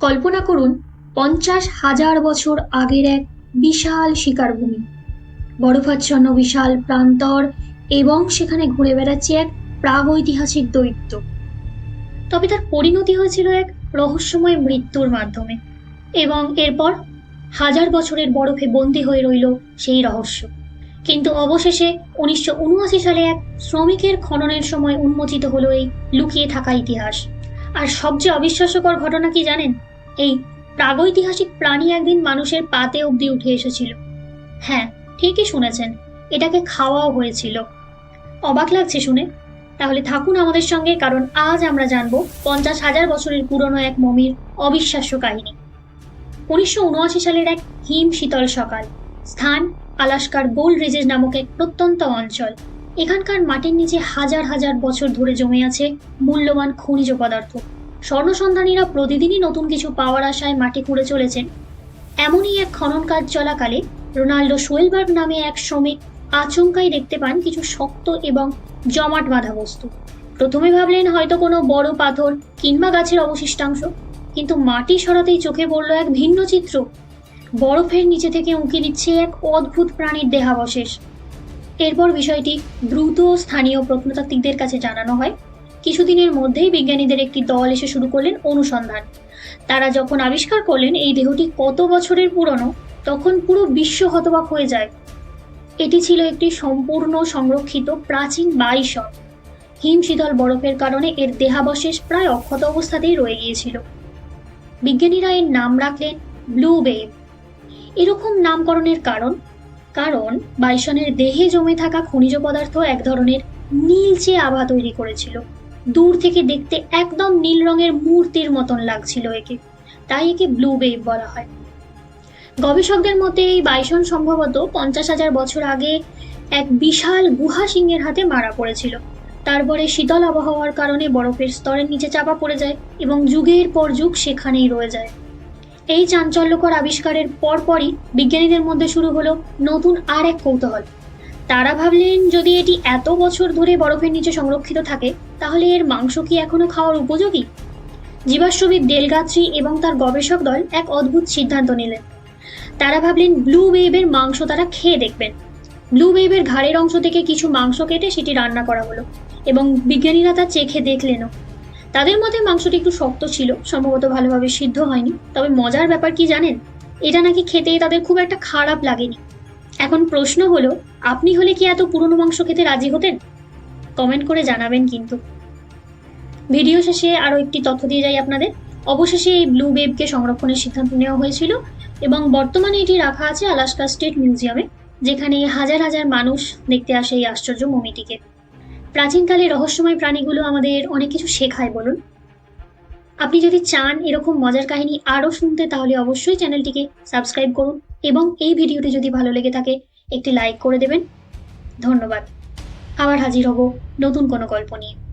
কল্পনা করুন, পঞ্চাশ হাজার বছর আগের এক বিশাল শিকারভূমি। বরফাচ্ছন্ন বিশাল প্রান্তর এবং সেখানে ঘুরে বেড়াচ্ছে এক প্রাগৈতিহাসিক দৈত্য। তবে তার পরিণতি হয়েছিল এক রহস্যময় মৃত্যুর মাধ্যমে এবং এরপর হাজার বছরের বরফে বন্দী হয়ে রইল সেই রহস্য। কিন্তু অবশেষে উনিশশো উনআশি সালে এক শ্রমিকের খননের সময় উন্মোচিত হলো এই লুকিয়ে থাকা ইতিহাস। আর সবচেয়ে অবিশ্বাস্যকর ঘটনা কি জানেন? এই প্রাগৈতিহাসিক প্রাণী একদিন মানুষের পাতে অবধি উঠে এসেছিল। হ্যাঁ ঠিকই শুনেছেন, এটাকে খাওয়াও হয়েছিল। অবাক লাগছে শুনে। তাহলে থাকুন আমাদের সঙ্গে, কারণ আজ আমরা জানব পঞ্চাশ হাজার বছরের পুরনো এক মমির অবিশ্বাস্য কাহিনী। উনিশশো উনআশি সালের এক হিম শীতল সকাল। স্থান আলাস্কার গোল্ড রিজেস নামক এক প্রত্যন্ত অঞ্চল। এখানকার মাটির নিচে হাজার হাজার বছর ধরে জমে আছে মূল্যবান খনিজ পদার্থ। স্বর্ণসন্ধানীরা প্রতিদিনই নতুন কিছু পাওয়ার আশায় মাটি খুঁড়ে চলেছেন। এমনই এক খনন কাজ চলাকালে রোনাল্ডো সোয়েলবার্গ নামে এক শ্রমিক আচমকাই দেখতে পান কিছু শক্ত এবং জমাট বাঁধা বস্তু। প্রথমে ভাবলেন হয়তো কোনো বড় পাথর কিংবা গাছের অবশিষ্টাংশ, কিন্তু মাটি সরাতেই চোখে পড়ল এক ভিন্ন চিত্র। বরফের নিচে থেকে উঁকি দিচ্ছে এক অদ্ভুত প্রাণীর দেহাবশেষ। এরপর বিষয়টি দ্রুত স্থানীয় প্রত্নতাত্ত্বিকদের কাছে জানানো হয়। কিছুদিনের মধ্যেই বিজ্ঞানীদের একটি দল এসে শুরু করলেন অনুসন্ধান। তারা যখন আবিষ্কার করলেন এই দেহটি কত বছরের পুরনো, তখন পুরো বিশ্ব হতবাক হয়ে যায়। এটি ছিল একটি সম্পূর্ণ সংরক্ষিত প্রাচীন বাইসন হিম শীতল বরফের কারণে এর দেহাবশেষ প্রায় অক্ষত অবস্থাতেই রয়ে গিয়েছিল। বিজ্ঞানীরা এর নাম রাখলেন ব্লু বেব। এরকম নামকরণের কারণ কারণ বাইসনের দেহে জমে থাকা খনিজ পদার্থ এক ধরনের নীলচে আভা তৈরি করেছিল। দূর থেকে দেখতে একদম নীল রঙের মূর্তির মতন লাগছিল একে। তাই একে ব্লু বেব বলা হয়। গবেষকদের মতে এই বাইসন সম্ভবত পঞ্চাশ হাজার বছর আগে এক বিশাল গুহা সিংহের হাতে মারা পড়েছিল। তারপরে শীতল আবহাওয়ার কারণে বরফের স্তরের নিচে চাপা পড়ে যায় এবং যুগের পর যুগ সেখানেই রয়ে যায়। এই চাঞ্চল্যকর আবিষ্কারের পরপরই বিজ্ঞানীদের মধ্যে শুরু হলো নতুন আর এক কৌতূহল। তারা ভাবলেন, যদি এটি এত বছর ধরে বরফের নিচে সংরক্ষিত থাকে, তাহলে এর মাংস কি এখনও খাওয়ার উপযোগী? জীবাশ্রবিদ ডেলগাত্রি এবং তার গবেষক দল এক অদ্ভুত সিদ্ধান্ত নিলেন। তারা ভাবলেন, ব্লু ওয়েবের মাংস তারা খেয়ে দেখবেন। ব্লু ওয়েবের ঘাড়ের অংশ থেকে কিছু মাংস কেটে সেটি রান্না করা হলো এবং বিজ্ঞানীরা তা চেখে দেখলেনও। তাদের মতে মাংসটি একটু শক্ত ছিল, সম্ভবত ভালোভাবে সিদ্ধ হয়নি। তবে মজার ব্যাপার কি জানেন? এটা নাকি খেতে তাদের খুব একটা খারাপ লাগেনি। এখন প্রশ্ন হলো, আপনি হলে কি এত পুরনো মাংস খেতে রাজি হতেন? কমেন্ট করে জানাবেন কিন্তু। ভিডিও শেষে আরও একটি তথ্য দিয়ে যাই আপনাদের। অবশেষে এই ব্লু বেবকে সংরক্ষণের সিদ্ধান্ত নেওয়া হয়েছিল এবং বর্তমানে এটি রাখা আছে আলাস্কা স্টেট মিউজিয়ামে, যেখানে হাজার হাজার মানুষ দেখতে আসে এই আশ্চর্য মমিটিকে। প্রাচীনকালে রহস্যময় প্রাণীগুলো আমাদের অনেক কিছু শেখায় বলুন। আপনি যদি চান এরকম মজার কাহিনী আরও শুনতে, তাহলে অবশ্যই চ্যানেলটিকে সাবস্ক্রাইব করুন এবং এই ভিডিওটি যদি ভালো লেগে থাকে, একটি লাইক করে দেবেন। ধন্যবাদ। আবার হাজির হব নতুন কোনো গল্প নিয়ে।